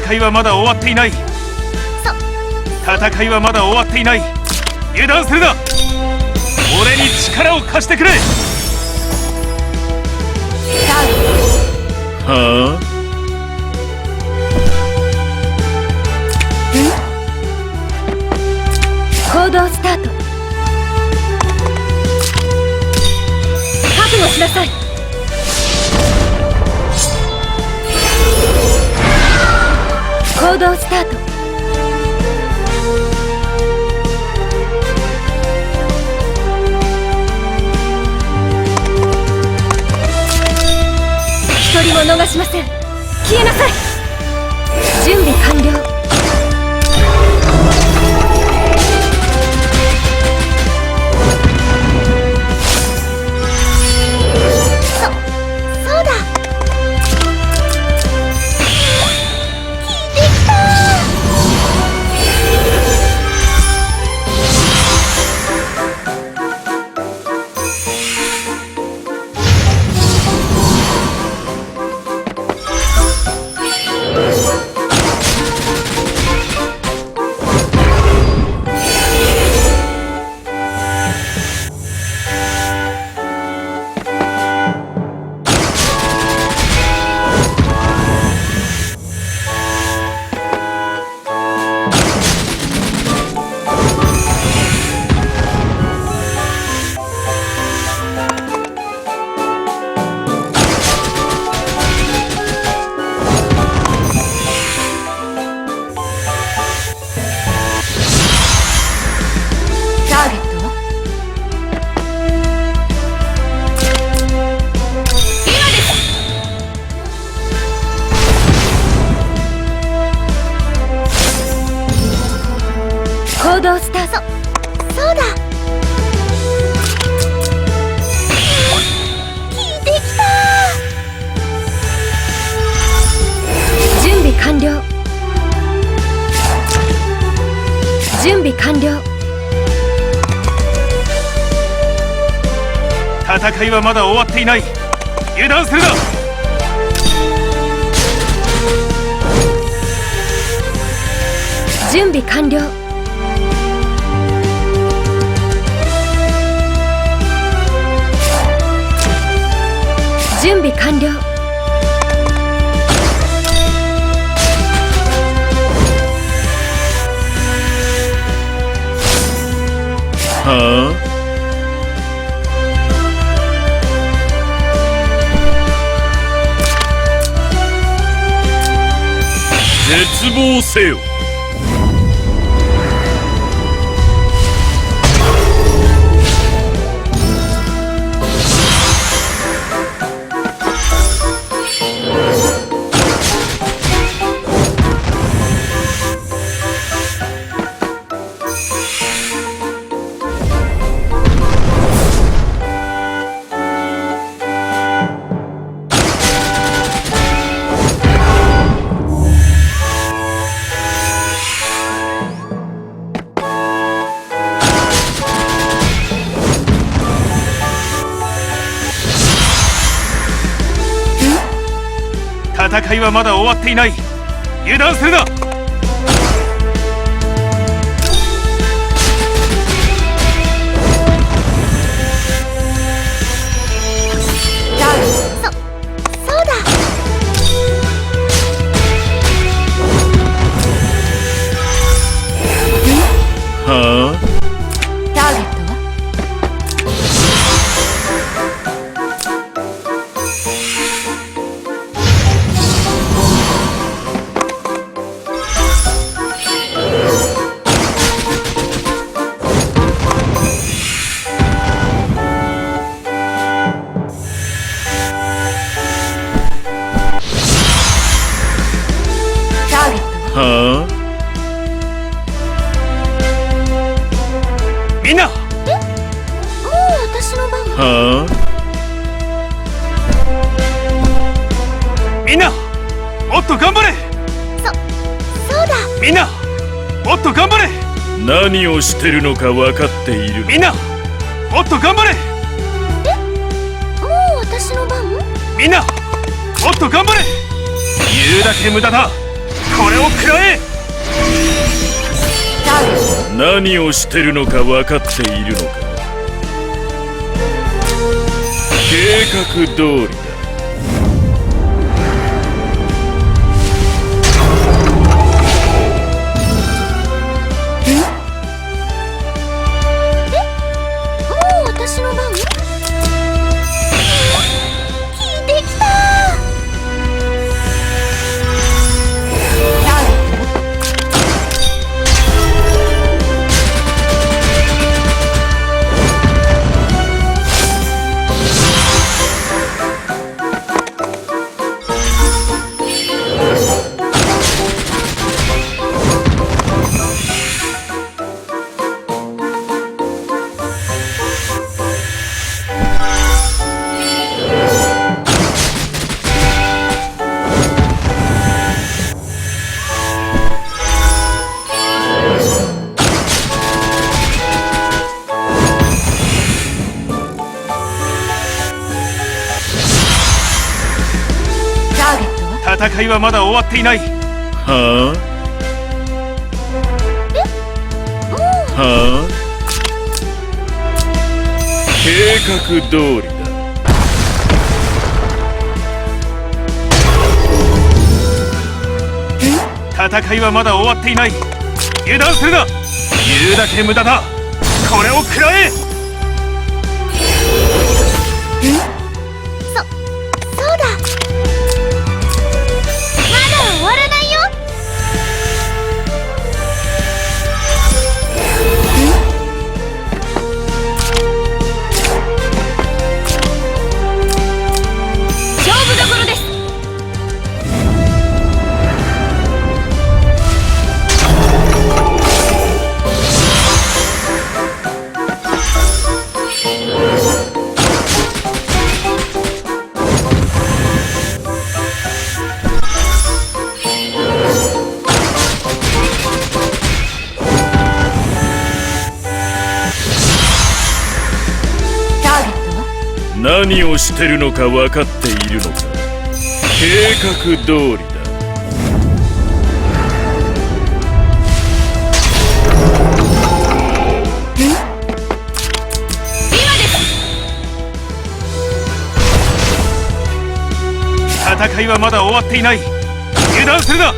戦いはまだ終わっていない。戦いはまだ終わっていない。油断するな。俺に力を貸してくれ。は行動スタート。覚悟しなさい行動スタート。一人も逃しません。消えなさい。準備完了。完了。戦いはまだ終わっていない。油断するな。準備完了あはあ絶望戦いはまだ終わっていない。油断するな。はあ？私の番あはみんなもっと頑張れ！そうだ。みんなもっと頑張れ！あ何をしてるのか分かっている？みんなもっと頑張れ！もう私の番？みんなもっと頑張れ！言うだけ無駄だ！これを食らえ！何をしてるのか分かっているのか？計画通り。戦いはまだ終わっていない。はあ？はあ？計画通りだ。戦いはまだ終わっていない。油断するな。言うだけ無駄だ。これを食らえ？何をしてるのか分かっているのか。計画通りだ。今です戦いはまだ終わっていない。油断するな